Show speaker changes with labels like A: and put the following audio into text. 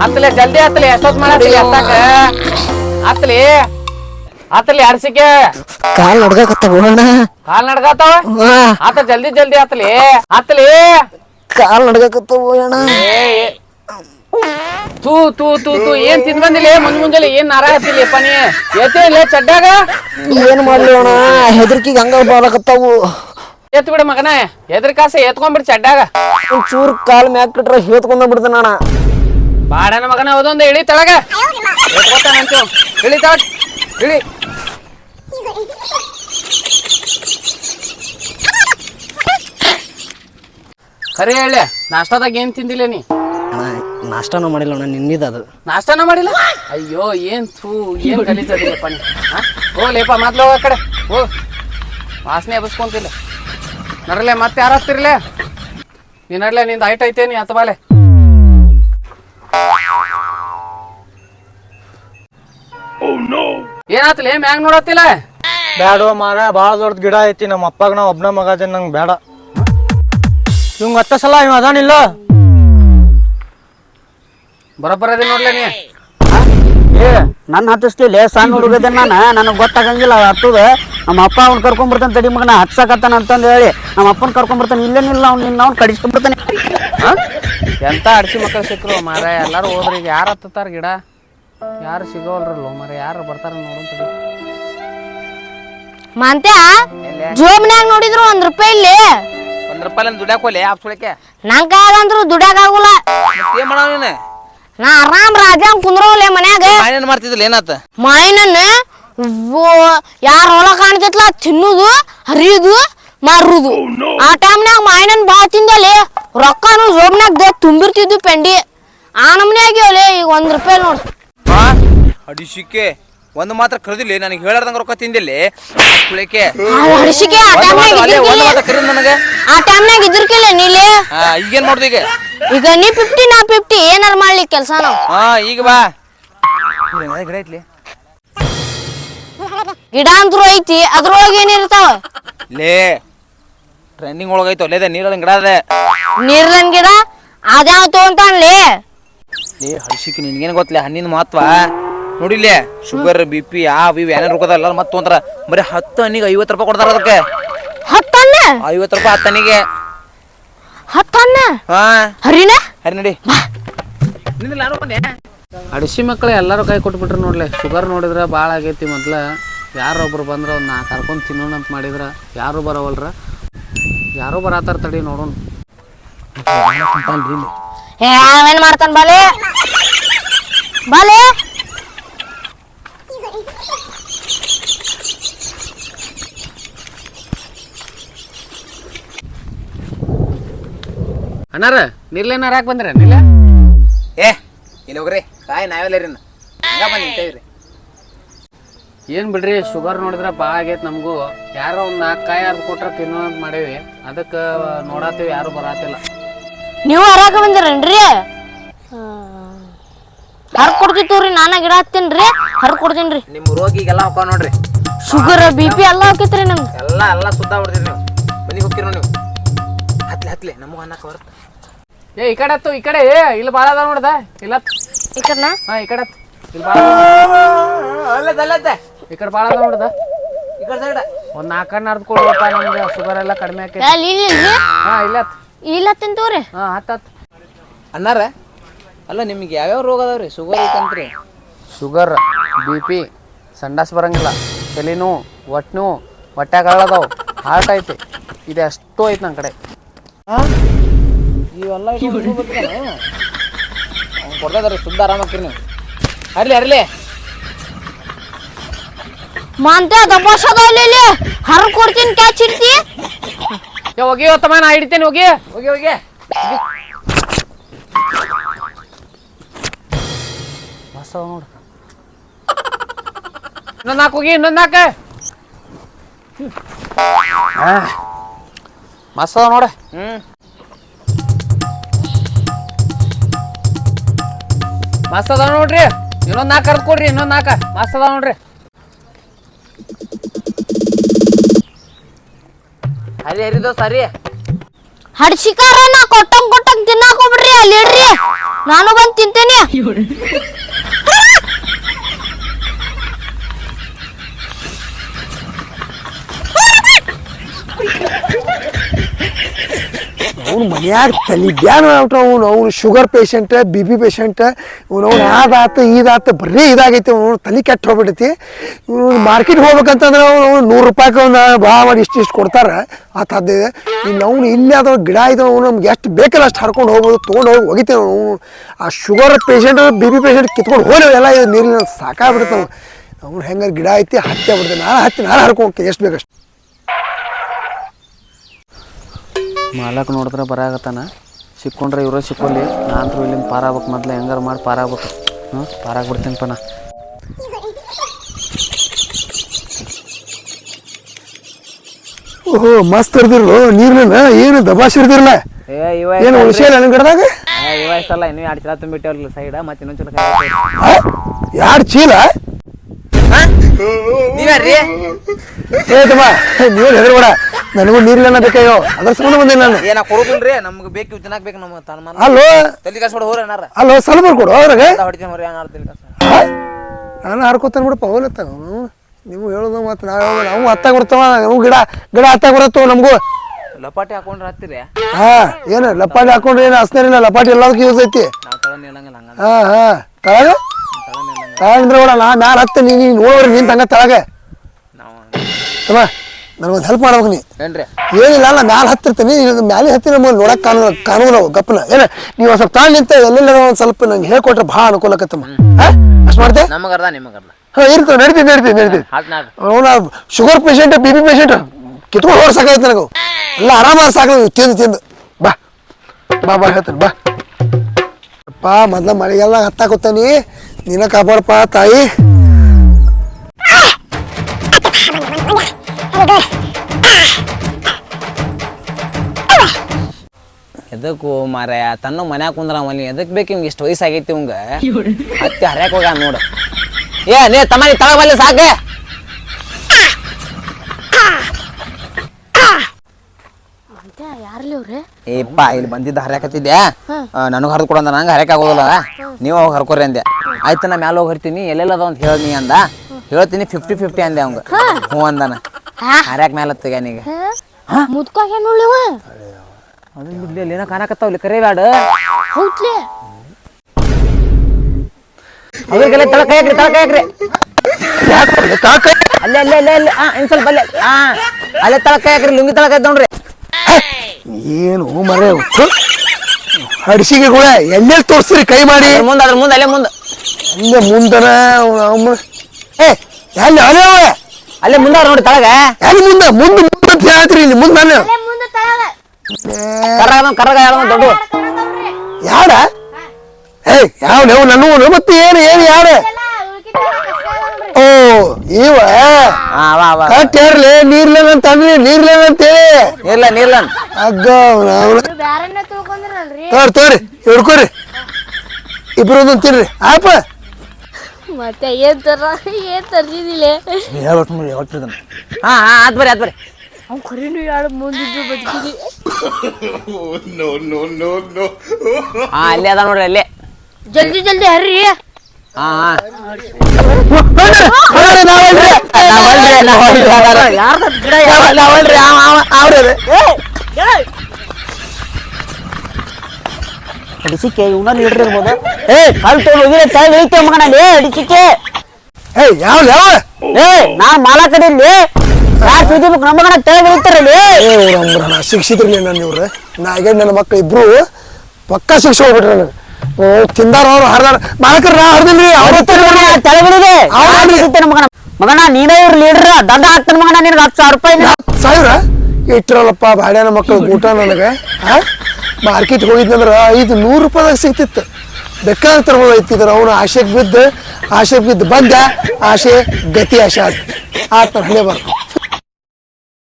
A: ಹತ್ತಲೆ ಜಲ್ದಿ ಆತ್ಲಿ ಎಷ್ಟೊತ್ ಮಾಡಿ ಎತ್ತಾಕ ಆತ್ಲಿ ಹತ್ತಲಿ ಅರ್ಸಿಕೆ.
B: ಕಾಲ್ ನಡ್ಗಾಕತ್ತಾವ ಅಣ್ಣ.
A: ಕಾಲ್ ನಡ್ಗಾತಾವ? ಆತ ಜಲ್ದಿ ಜಲ್ದಿ ಹತ್ತಲಿ ಹತ್ತಲಿ
B: ಕಾಲ್ ನಡ್ಗಾಕತ್ತಾವ ಅಣ್ಣ.
A: ಏ, ಏ. ತೂ ತೂ ತೂ ತೂ ಏನ್ ತಿಂದ್ ಬಂದಿಲ್ಲ ಮುಂದ್ ಮುಂಜಾನೆ ಏನ್ ನಾರಾಗತ್ತಿಲ್ಲ ಪನಿ ಎತ್ತೇ ಇಲ್ಲ ಚಡ್ಡಾಗ?
B: ಏನ್ ಮಾಡ್ಲಿ ಅಣ್ಣ? ಹೆದರ್ಕಿಗೆ ಹಂಗ ಬಾಳಕತ್ತಾವು.
A: ಎತ್ ಬಿಡ ಮಗನ ಎದ್ರ ಕಾಸ ಎತ್ಕೊಂಡ್ಬಿಡ್ ಚಡ್ಡಾಗ.
B: ಒಂಚೂರ್ ಕಾಲ್ ಮ್ಯಾಕ್ ಬಿಟ್ರ ಹೇತ್ಕೊಂಡ ಬಿಡ್ತಾನ ಅಣ್ಣ
A: ಬಾಡನ ಮಗನ ಅದೊಂದು ಇಳಿ ತಳಗ. ಎತ್ಕೊತಾನಂತೀವ್ ಇಳಿ ತಳ ಇಳಿ. ಖರೆ ಹೇಳಿ ನಾಷ್ಟಾದಾಗ ಏನ್ ತಿಂದಿಲ್ಲ ನೀ?
B: ನಾಷ್ಟಾನು ಮಾಡಿಲ್ಲ ಅಣ್ಣ ನಿನ್ನಿದ ಅದು.
A: ನಾಷ್ಟಾನ ಮಾಡಿಲ್ಲ? ಅಯ್ಯೋ ಏನ್ ಥೂ ಏನ್ ಕಲಿತದಿಲ್ಲಪ್ಪ ನೀ? ಹೋಗ್ಲೇಪ ಮೊದ್ಲು ಹೋಗ ಕಡೆ ಹೋಗ್. ವಾಸನೆ ಎಬ್ಸ್ಕೊಂತಿಲ್ಲ ನಡಲೆ ಮತ್ತೆ ಯಾರು ಹತ್ತಿರ್ಲೆ? ನೀ ನಡ್ಲೆ ನಿಂದ ಐಟ್ ಐತೆ ನೀ ಹತ್ತ ಏನಾತಿಲ್ಲ ಏನಾತಲೇ ಮ್ಯಾಂಗ್ ನೋಡತ್ತಿಲ್ಲ?
C: ಬ್ಯಾಡೋ ಮಾರ ಭಾಳ ದೊಡ್ಡ ಗಿಡ ಐತಿ ನಮ್ಮ ಅಪ್ಪಾಗ ನಾ ಒಬ್ನ ಮಗ ಅದೇನ್ ನಂಗೆ ಬೇಡ ಇವಂಗ ಹತ್ತ ಸಲ ಇವ ಅದಾನಿಲ್ಲ
A: ಬರೋಬ್ಬರ ಅದೇ ನೋಡ್ಲೆ ನೀ.
D: ಏ ನನ್ನ ಹತ್ತಿಸ್ಲಿಲ್ಲ ಸಣ್ಣ ಹುಡುಗದ ನಾನು? ನನಗೆ ಗೊತ್ತಾಗಂಗಿಲ್ಲ ಹತ್ತದ. ನಮ್ಮ ಅಪ್ಪ ಅವ್ನು ಕರ್ಕೊಂಡ್ಬರ್ತಾನೆ ತಡಿ ಮಗನ ಹತ್ಸಕತ್ತಾನ ಅಂತಂದು ಹೇಳಿ. ನಮ್ಮ ಅಪ್ಪನ ಕರ್ಕೊಂಡ್ಬರ್ತಾನೆ ಇಲ್ಲೇನಿಲ್ಲ ಅವ್ನು ನಿನ್ನ ಅವ್ನು ಕಡಿಸ್ಕೊಂಡ್ಬಿಡ್ತಾನೆ
A: ಹಾ? ಎಂತ ಅಡಿಸಿ ಮಕ್ಕಳು ಸಿಕ್ಕರು ಮಾರ ಎಲ್ಲಾರು ಹೋದ್ರಿ ಈಗ. ಯಾರು ಹತ್ತಾರ ಗಿಡ? ಯಾರು ಸಿಗೋಲ್ರಲ್ಲ ಮಾರ ಯಾರು ಬರ್ತಾರ ನೋಡಂತ
E: ಮಾಂತ್ಯ ಜೋಬ್ನ್ಯಾಗ ನೋಡಿದ್ರು ಒಂದ್ ರೂಪಾಯಿ ಇಲ್ಲಿ.
A: ಒಂದ್ ರೂಪಾಯಿ ದುಡ್ಯಾಕ ಹೋಲೆ ಆ ಸುಳಕ್ಕೆ
E: ಅಂದ್ರು ದುಡ್ಯಾಗ ಆಗುಲ್ಲ.
A: ಏನ್ ಮಾಡವ ನೀನು?
E: ನಾ ಆರಾಮ್ ರಾಜ ಕುಂದ್ರೋಲೆ ಮನ್ಯಾಗ.
A: ಏನ್ ಮಾಡ್ತಿದ್ದಿಲ್ಲ ಏನಾತ?
E: ಮಾಯಿನನ್ನ ಯಾರ ಹೊಲ ಕಾಣ್ತೈತ್ಲ? ತಿನ್ನುದು ಹರಿಯುದು ಮಾರುದು. ಆ ಟೈಮ್ನಾಗ ಮಾಯಿನನ್ ಭಾಳ ತಿಂದಲ್ಲಿ ರೊಕ್ಕನು ಜೋಬ್ನಾಗ ತುಂಬಿರ್ತಿದ್ವು ಪೆಂಡಿ. ಆ ನಮ್ನೆ ಆಗ್ಯಾವಲೆ ಈಗ ಒಂದ್ ರೂಪಾಯಿ ನೋಡ್.
F: ಅಡಿಸಿಕೆ ಒಂದು ಮಾತ್ರ ಕರೆದಿಲ್ಲ ನನಗೆ ಹೇಳಾರ್ದಂಗ ರೊಕ್ಕ ತಿಂದಿಲ್ಲಿ. ಕುಳಿಕೆ.
E: ಆ ಹಡಿಸಿಕೆ ಆ ಟೈಮ್ನಾಗ
F: ಒಂದು
E: ಮಾತ್ರ
F: ಮಾತು ಕರೀದ್ ನನಗೆ.
E: ಆ ಟೈಮ್ನಾಗ ಇದ್ರಕಿಲ್ಲ ನೀಲಿ.
F: ಹಾ ಈಗೇನ್ ಮಾಡ್ದು ಈಗ?
E: ಈಗ ನೀ ಫಿಫ್ಟಿ ನಾ ಫಿಫ್ಟಿ ಏನಾರ ಮಾಡ್ಲಿ ಕೆಲ್ಸನ. ನಾವು
F: ಹಾ ಈಗ ಬಾ. ಗಿಡ ಐತ್ಲಿ.
E: ಗಿಡ ಅಂತೂ ಐತಿ ಅದ್ರೊಳಗೆ ಏನಿರ್ತಾವ
F: ಲೇ ಟ್ರೆಂಡಿಂಗ್ ಒಳಗೈತು ಲೇದ ನೀರಲ್ಲಿ ಗಿಡ ಅದೇ.
E: ನೀರ್ಲನ್ ಗಿಡ? ಅದ್ಯಾವ ತಗೊಂತಾನ್ಲಿ
F: ಲೇ? ಹರ್ಷಿಕ್ ನಿನ್ಗೇನು ಗೊತ್ತಲೇ ಹಣ್ಣಿನ ಮಹತ್ವ? ನೋಡಿಲ್ಲೇ ಶುಗರ್ ಬಿ ಪಿ ಆ ಇವು ಏನ ರೊಕ್ಕದ ಎಲ್ಲ ಮತ್ತೆ ತೊಗೊಂತಾರ. ಬರೀ ಹತ್ತು ಹಣ್ಣಿಗೆ ಐವತ್ತು ರೂಪಾಯಿ ಕೊಡ್ತಾರ ಅದಕ್ಕೆ.
E: ಹತ್ತನ್ನ
F: ಐವತ್ತು ರೂಪಾಯಿ ಹತ್ತು ಹಣ್ಣಿಗೆ.
E: ಹತ್ತನ್ನ
F: ಹಾ.
E: ಹರಿನ?
F: ಹರಿ ನಡಿ.
A: ಅಡಿಸಿ ಮಕ್ಕಳು ಎಲ್ಲರೂ ಕೈ ಕೊಟ್ಬಿಟ್ರು ನೋಡ್ಲೆ. ಶುಗರ್ ನೋಡಿದ್ರೆ ಭಾಳ ಆಗೈತಿ ಮೊದ್ಲ. ಯಾರೊಬ್ರು ಬಂದ್ರೆ ಅವ್ನು ನಾ ಕರ್ಕೊಂಡು ತಿನ್ನೋಣ ಅಂತ ಮಾಡಿದ್ರ ಯಾರು ಬರವಲ್ರ? ಯಾರು ಬರತ್ತಾರ ತಡಿ ನೋಡೋಣ.
E: ಏ ಅವೇನ್ ಮಾಡ್ತಾನ ಬಾಲೆ. ಬಾಲೆ.
A: ಅಣ್ಣಾರ ನಿರ್ಲೇನಾರ ಯಾಕೆ ಬಂದ್ರೆ? ನಿಲ್ಲ?
F: ಏ ಇಲ್ಲಿ ಹೋಗ್ರಿ. ಕಾಯಿ ನಾವೆಲ್ಲ ರೀ ಹಂಗ ಬಂದು ನಿಂತೇವ್ರಿ.
A: ಏನು ಬಿಡ್ರಿ ಶುಗರ್ ನೋಡಿದ್ರೆ ಭಾಳ ಆಗೈತೆ ನಮಗೂ. ಯಾರೋ ಒಂದು ನಾಲ್ಕು ಕಾಯಿ ಅರ್ಧ ಕೊಟ್ರೆ ತಿನ್ನೋ ಅಂತ ಮಾಡೇವಿ. ಅದಕ್ಕೆ ನೋಡತ್ತೀವಿ ಯಾರು ಬರಾತಿಲ್ಲ.
E: ನೀವು ಹರಾಕ ಬಂದಿರೇನ್ರಿ? ಹರ್ ಕೊಡ್ತಿತ್ತವ್ರಿ ನಾನ ಗಿಡ ಹತ್ತೀನ್ರಿ ಹರ್ ಕೊಡ್ತೀನ್ರಿ.
F: ನಿಮ್ಮ ರೋಗಿಗೆಲ್ಲ ಹಾಕೋ ನೋಡ್ರಿ.
E: ಶುಗರ್ ಬಿ ಪಿ ಎಲ್ಲ ಹಾಕೈತ್ರಿ ನಮ್ಗೆ.
F: ಎಲ್ಲ ಎಲ್ಲ ಸುದ್ದ ಬಿಡ್ತೀರಿ ನೀವು. ಮನೆಗೆ ಹೋಗ್ತೀರಿ ನೀವು? ಹತ್ಲೆ ಹತ್ಲೆ ನಮಗೂ ಅನ್ನಕ್ಕೆ ಬರುತ್ತೆ.
A: ಏ ಈ ಕಡೆ ಹತ್ತು ಈ ಕಡೆ ಏ ಇಲ್ಲಿ ಭಾಳ ಅದ ನೋಡ್ದ? ಇಲ್ಲ
E: ಈ ಕಡೆನಾ?
A: ಹಾಂ ಈ ಕಡೆ ಹತ್ತು. ಇಲ್ಲಿ ಭಾಳ
F: ಅಲ್ಲದ ಅಲ್ಲದ.
A: ಈ ಕಡೆ ಭಾಳ ಅದ ನೋಡ್ದ.
F: ಈ ಕಡೆ ಸೈಡ್.
A: ಒಂದು ನಾಲ್ಕಣ್ಣ ಅರ್ದು ಕೊಡ್ಬೇಕ ನಮ್ಗೆ ಶುಗರ್ ಎಲ್ಲ ಕಡಿಮೆ ಆಕೈತಿ.
E: ಅಲ್ಲಿ ಇಲ್ರಿ
A: ಹಾಂ ಇಲ್ಲ
E: ಇಲ್ಲ ತಿಂತವ್ರಿ
A: ಹಾಂ ಹತ್ತು ಹತ್ತು
F: ಅನ್ನಾರ? ಅಲ್ಲ ನಿಮಗೆ ಯಾವ್ಯಾವ ರೋಗ ಅದಾವ್ರಿ? ಶುಗರ್ ಐತಂತ್ರಿ
A: ಶುಗರ್ ಬಿ ಪಿ ಸಂಡಾಸ್ ಬರಂಗಿಲ್ಲ. ತಲೆ ನೋವು ಹೊಟ್ಟೆ ನೋವು ಹೊಟ್ಯಾಗ ಅದಾವು ಹಾರ್ಟ್ ಐತಿ. ಇದೆ ಅಷ್ಟು ಐತಿ ನನ್ನ ಕಡೆ.
F: ಇವೆಲ್ಲ ಕೊಡ್ತಾ ಕೊಡ್ತದಾರೆ ಶುದ್ಧ ಆರಾಮಕ್ಕೆ ನೀವು ಅರ್ಲಿ ಹರ್ಲಿ
E: ಮಾಂತೆ ದಬ್ಬಾಸದ ಇಲ್ಲಿ ಹರ್ ಕೊಡ್ತೀನಿ ಕ್ಯಾಚ್ ಇಡ್ತಿ
A: ಏ ಹೋಗಿ ತಮ್ಮ ನಾ ಹಿಡಿತೇನೆ ಹೋಗಿ. ಹೋಗಿ ಹೋಗಿ. ಅದಾವ ನೋಡು. ಇನ್ನೊಂದು ನಾಲ್ಕು ಹೋಗಿ ಇನ್ನೊಂದು ನಾಲ್ಕು. ಮಸ್ತ್ ಅದಾವ ನೋಡ.
F: ಹ್ಮ್.
A: ಮಸ್ತ್ ಅದಾವ ನೋಡ್ರಿ. ಇನ್ನೊಂದು ನಾಲ್ಕು ಕರ್ದು ಕೊಡ್ರಿ ಇನ್ನೊಂದು ನಾಲ್ಕು. ಮಸ್ತ್ ಅದಾವ ನೋಡ್ರಿ.
F: ಹರಿ. ಹರಿದೋ ಸರಿ
E: ಹಡ್ಸಿಕಾರ ನಾ ಕೊಟ್ಟಂಗ್ ಕೊಟ್ಟಂಗ್ ತಿನ್ನಾಕ ಹೋಗ್ಬಿಡ್ರಿ ಅಲ್ಲಿ ಇಡ್ರಿ ನಾನು ಬಂದ್ ತಿಂತೇನಿ.
B: ಅವ್ನು ಮನ್ಯಾಗ ತಲೆ ಬ್ಯಾನ್ ಅವ್ನು. ಅವ್ನು sugar patient B P patient ಇವ್ನು ಅವ್ನು ಇದಾತು ಬರೀ ಇದಾಗೈತಿ ಅವನು ತಲೆ ಕೆಟ್ಟ ಹೋಗ್ಬಿಟ್ಟೈತಿ ಇವನು ಮಾರ್ಕೆಟ್ ಹೋಗ್ಬೇಕಂತಂದ್ರೆ ಅವನು ಅವ್ನು ನೂರು ರೂಪಾಯಿಗೆ ಅವ್ನು ಭಾಳ ಮಾಡಿ ಇಷ್ಟು ಇಷ್ಟು ಕೊಡ್ತಾರೆ. ಆತದ್ದು ಇನ್ನು ಅವ್ನು ಇಲ್ಲೇ ಗಿಡ ಇದಾವ ನಮ್ಗೆ ಎಷ್ಟು ಬೇಕಲ್ಲ ಅಷ್ಟು ಹರ್ಕೊಂಡು ಹೋಗ್ಬೋದು, ತೊಗೊಂಡು ಹೋಗಿ ಒಗಿತೇವೆ ಅವನು. ಆ sugar patient B P patient ಕಿತ್ಕೊಂಡು ಹೋಗಿ ಎಲ್ಲ ಇದು ನೀರಿನ ಸಾಕಾಗ್ಬಿಡುತ್ತೆ ಅವನು. ಅವ್ನು ಹೆಂಗೆ ಗಿಡ ಐತಿ ಹತ್ತೆ ಆಗ್ಬಿಡ್ತೇನೆ ನಾನು ಹತ್ತಿ ನಾನು ಹರ್ಕೊಂಡು ಹೋಗ್ತೀನಿ, ಎಷ್ಟು ಬೇಕಷ್ಟು
A: ಮಾಲಕ್ ನೋಡಿದ್ರೆ ಬರಾಗತ್ತಾನ ಸಿಕ್ಕೊಂಡ್ರೆ ಇವರೇ ಸಿಕ್ಕೊಳ್ಳಿ. ನಾನಂತರೂ ಇಲ್ಲಿಂದ ಪಾರಾಗ್ಬೇಕು ಮೊದ್ಲು. ಹೆಂಗಾರ ಮಾಡಿ ಪಾರಾಗ್ಬೇಕು. ಹ್ಞೂ ಪಾರಾಗ್ಬಿಡ್ತೀನಪ್ಪ ನಾ
B: ಓಹೋ ಮಸ್ತ್ ಇರ್ದಿರ್ಲು. ನೀರ್ನ ಏನು ದಬಾಶ್ ಇರ್ದಿರ್ಲ?
F: ಏ ಇವ
B: ಏನು ಉಳಿಸಿಲ್ಲ ನನ್ನ ಗಿಡದಾಗ
F: ಇವ ಇಷ್ಟಲ್ಲ ಇನ್ನೂ ಎರಡು ಚೀಲ ತುಂಬಿಟ್ಟವಲ್ಲ ಸೈಡ್ ಮತ್ತೆ ಇನ್ನೊಂದು ಚೀಲ
B: ಎರಡು ಚೀಲ?
F: ನೀವ್ಯಾರ್ರಿ?
B: ಏ ತಮ್ಮ ಹೆದರ್ಬೇಡ. ನನಗೂ ಬೇಕಾಯೋ ಅದ್ರ ಸಂಬಂಧ ಬಂದೆ ನಾನು.
F: ಏನ ಕೊಡೋದಿಲ್ರಿ ನಮ್ಗೆ ಬೇಕು ತಿನ್ನಕ್ ಬೇಕು ನಮ್ಮ ತನ್ನ ಮನ
B: ಅಲ್ಲೋ?
F: ತಲೆ ಕಾಸು ಹೋರ ಏನಾರ
B: ಅಲ್ಲೋ ಸ್ವಲ್ಪ ಕೊಡು ಅವ್ರಾಗ.
F: ಹೊಡಿತೀನಿ ಹೊರ ಏನಾರ ತಲೆ ಕಾಸು.
B: ನಾನು ಹರ್ಕೋತಾನೆ ಬಿಡಪ್ಪ ಹೋಲತ್ತ ನೀವು ಹೇಳೋದು ಮತ್ತೆ ನಾವು ಹೇಳೋದು ನಾವು ಹತ್ತಾಗ ಬರ್ತಾವ ನಾವು ಗಿಡ ಗಿಡ ಹತ್ತಾಗ ಬರತ್ತವ ನಮಗೂ.
F: ಲಪಾಟಿ ಹಾಕೊಂಡ್ರೆ ಹತ್ತಿರಿ?
B: ಹಾ ಏನು ಲಪಾಟಿ ಹಾಕೊಂಡ್ರೆ ಏನು ಹಸ್ನೇರಿಲ್ಲ ಲಪಾಟಿ ಎಲ್ಲದಕ್ಕೂ ಯೂಸ್ ಐತಿ. ಹಾ ಹಾ. ತಳಗ?
F: ತಳ
B: ನೋಡೋಣ ಮ್ಯಾಲ ಹತ್ತ ನೀ ನೀನು ನೋಡ್ರಿ ನಿಂತ ಹಂಗ ತಳಗೆ. ತಮ್ಮ ನನಗೊಂದು ಹೆಲ್ಪ್ ಮಾಡ್ಬೇಕು ನೀ.
F: ಏನ್ರಿ?
B: ಏನಿಲ್ಲ ಅಲ್ಲ ಮ್ಯಾಲ ಹತ್ತಿರ್ತೀನಿ ನೀನು ಮ್ಯಾಲೆ ಹತ್ತಿರ ನಮಗೆ ನೋಡಕ್ ಕಾನೂನು ಕಾನೂನು ಗಪ್ಪನ. ಏನ ನೀವು ಸ್ವಲ್ಪ ತಾಂಡ್ ನಿಂತ ಎಲ್ಲೆಲ್ಲ ಒಂದು ಸ್ವಲ್ಪ ನಂಗೆ ಹೇಳ್ಕೊಟ್ರೆ ಭಾಳ ಅನುಕೂಲಕತ್ತಮ್ಮ ಹಾ? ಅಷ್ಟು ಮಾಡ್ತೆ?
F: ನಮಗರ್ದ ನಿಮಗರ್ದ
B: ಹಾ ಇರ್ತವೆ ನಡೀತೀನಿ
F: ನಡೀತೀನಿ ನಡೀತೀನಿ
B: ಅವನ sugar patient B P patient ಕಿತ್ಕೊಂಡು ಹೋಗಿ ಸಾಕಾಯ್ತು ನನಗೆ. ಎಲ್ಲ ಆರಾಮಾಗಿ ಸಾಕು ತಿಂದು ತಿಂದು. ಬಾ. ಬಾ ಬಾ ಹೇಳ್ತೀನಿ ಬಾ. ಅಪ್ಪ ಮೊದ್ಲ ಮಳೆಗೆಲ್ಲ ಹತ್ತಾಕೊತ್ತಾನಿ ನೀನ ಕಾಪಾಡಪ್ಪ, ತಾಯಿ.
F: ಎದಕ್ಕೂ ಮಾರಾಯ, ತನ್ನ ಮನ್ಯಾಗ ಕುಂದ್ರ ಮನಿ, ಎದಕ್ ಬೇಕು ಹಿಂಗೆ ಇಷ್ಟು ವಯಸ್ಸಾಗೈತಿ ಇವಂಗ? ಹತ್ತಿ ಹರ್ಯಾಕ ಹೋಗ ನೋಡು. ಏ ನೀ ತಮ್ಮ, ನೀ ತಳ
E: ಯಾರ್ಲಿ ಅವ್ರೆ
F: ಏಪ್ಪ ಇಲ್ಲಿ ಬಂದಿದ್ದ ಹರ್ಯಾಕತ್ತಿದ್ದೆ. ನನಗೆ ಹರಿದು ಕೊಡಂದ ನಂಗೆ ಹರಕ ಆಗೋದಿಲ್ಲ. ನೀವು ಹೋಗಿ ಹರ್ಕೋರಿ ಅಂದೆ. ಆಯ್ತು ನಾ ಮ್ಯಾಲ ಹೋಗಿ ಹರ್ತೀನಿ. ಎಲ್ಲೆಲ್ಲ ಅದ ಅಂತ ಹೇಳಿ ಅಂದ. ಹೇಳ್ತೀನಿ ಫಿಫ್ಟಿ ಫಿಫ್ಟಿ ಅಂದೆ ಅವಂಗ. ಹ್ಞೂ ಅಂದಾನ. ಹರ್ಯಾಕ ಮ್ಯಾಲ ಹತ್ತಿಗೆ ನೀಗ.
E: ಮುದ್ಕಾಗ ಏನ್ ನೋಡ್ಲಿವ
F: ಅದು ಬಿಡ್ಲಿ ಅಲ್ಲಿ ಏನೋ ಕಾಣಕತ್ತಾವಲ್ಲಿ ಕರೆ ಬ್ಯಾಡ.
E: ಹೌದ್ಲಿ.
F: ಅವ್ರಿಗೆಲ್ಲ ತಳ ಕೈ ಹಾಕ್ರಿ ತಳ ಕೈ ಹಾಕ್ರಿ. ಅಲ್ಲೇ ಅಲ್ಲೇ ಅಲ್ಲೇ ಅಲ್ಲೇ. ಹಾ ಇನ್ ಸ್ವಲ್ಪ ಅಲ್ಲೇ. ಹಾ ಅಲ್ಲೇ ತಳ ಕೈ ಹಾಕ್ರಿ ಲುಂಗಿ ತಳ ಕೈ ನೋಡ್ರಿ.
B: ಏನು ಮರೆ ಹಡಿಸಿಗೆ ಕೂಡ ಎಲ್ಲೆಲ್ಲಿ ತೋರಿಸ್ರಿ ಕೈ ಮಾಡಿ.
F: ಮುಂದೆ ಅದ್ರ ಮುಂದೆ ಅಲ್ಲೇ ಮುಂದೆ.
B: ಅಲ್ಲೇ ಮುಂದನ ಏ ಎಲ್ಲಿ ಅಲ್ಲೇ
F: ಅಲ್ಲೇ ಮುಂದೆ ನೋಡಿ ತಳಗ.
B: ಎಲ್ಲಿ ಮುಂದೆ? ಮುಂದೆ ಮುಂದೆ ಅಂತ ಹೇಳ್ತೀರಿ ಇಲ್ಲಿ ಮುಂದೆ ನಾನು.
E: ಕರಗ ಕರಗ
F: ಕರ್ರಾಗ ಕರ್ರಾಗ ಯಾವ್ದೋ ದೊಡ್ಡ
B: ಯಾರ ಏಯ್ ಯಾವ ನೀವು ನನ್ನ ಮತ್ತೆ ಏನು ಏನು ಯಾಡ ಓ ಇವ?
F: ಹಾ ವಾ ವಾ.
B: ಕಟ್ ಹೇಳ್ರಿ ನೀರ್ಲೇನ ಅಂತ ಅಂದ್ರಿ ನೀರ್ಲೇನ ಅಂತೇಳಿ
F: ನೀರ್ಲ ನೀರ್ಲ
B: ಅಗ್ಗ
E: ಬ್ಯಾರನ್ನ ತಿಳ್ಕೊಂಡ್ರಲ್ರಿ
B: ತೋರಿ ತೋರಿ ಹಿಡ್ಕೊರಿ. ಇಬ್ರು ಒಂದೊಂದು ತಿನ್ರಿ. ಆಪ
E: ಮತ್ತೆ ಏನ್ ತರ ಏನ್ ತರ್ಸಿದಿಲ್ಲ
F: ಹಾ ಹಾ ಆತ್ ಬರ್ರಿ ಆತ್ ಬರ್ರಿ.
E: ಅವ್ನು ಕರಿನು ಯಾಳು ಮುಂದಿದ್ದು ಬದುಕಿದಿ
F: ಹಾ ಅಲ್ಲೇ ಅದ ನೋಡ್ರಿ ಅಲ್ಲೇ.
E: ಜಲ್ದಿ ಜಲ್ದಿ ಹರ್ರಿ.
F: ಹಾ ಹಾ
D: ಅಡಿಸಿಕೆ ಇವನಲ್ಲಿ ಹಿಡ್ರಿರ್ಬೋದು ಏ ಕಲ್ ತೊಗೊಂಡು ಹೋಗಿರ ತಳಿ ಐತೆ ಮಗನ ಲೇ ಅಡಿಸಿಕೆ
B: ಏ ಯಾವ ಯಾವ
D: ಏ ನಾ ಮಾಲ ಕಡಿಲಿ ಯಾರು ಸುದ್ದಿಬೇಕು ನಮ್ಮ ಮಗನ ತಳಿ ಇಳಿತಾರಲ್ಲಿ
B: ಏ ಊರಮ್ರ ಶಿಕ್ಷಿದ್ರಲಿ ನನ್ನ ಇವ್ರು ನಾಗೇಡ್ ನನ್ನ ಮಕ್ಳು ಇಬ್ರು ಪಕ್ಕ ಶಿಕ್ಷೆ ಹೋಗ್ಬಿಟ್ರೆ ನನಗೆ ಓ ತಿಂದಾರ ಅವ್ರು ಹರಿದಾರ. ಮಾಲಕರ ನಾ ಹರಿದಿಲ್ರಿ. ಅವ್ರ
D: ಮಗನ. ಮಗನ ನೀನೇ ಇವ್ರ ಲೀಡರ್ ದಂಡ ಹಾಕ್ತಾನ ಮಗನ ನಿನಗೆ ಹತ್ತು ಸಾವಿರ ರೂಪಾಯಿ
B: ಸಾವಿರ? ಇಟ್ಟಿರಲ್ಲಪ್ಪ ಬಾಡ್ಯಾನ ಮಕ್ಕಳು ಊಟ ನನಗೆ. ಮಾರ್ಕೆಟ್ ಹೋಗಿದ್ನಂದ್ರೆ ಐದು ನೂರು ರೂಪಾಯಿದಾಗ ಸಿಗ್ತಿತ್ತು. ಬೇಕಾದ್ರೆ ತರ್ಬೋದು ಐತಿದ್ರ ಅವನು ಆಶೆಗೆ ಬಿದ್ದ ಆಶೆಗೆ ಬಿದ್ದು ಬಂದ. ಆಶೆ ಗತಿ ಆಶೆ ಆತ ಆತ ಹಳೆ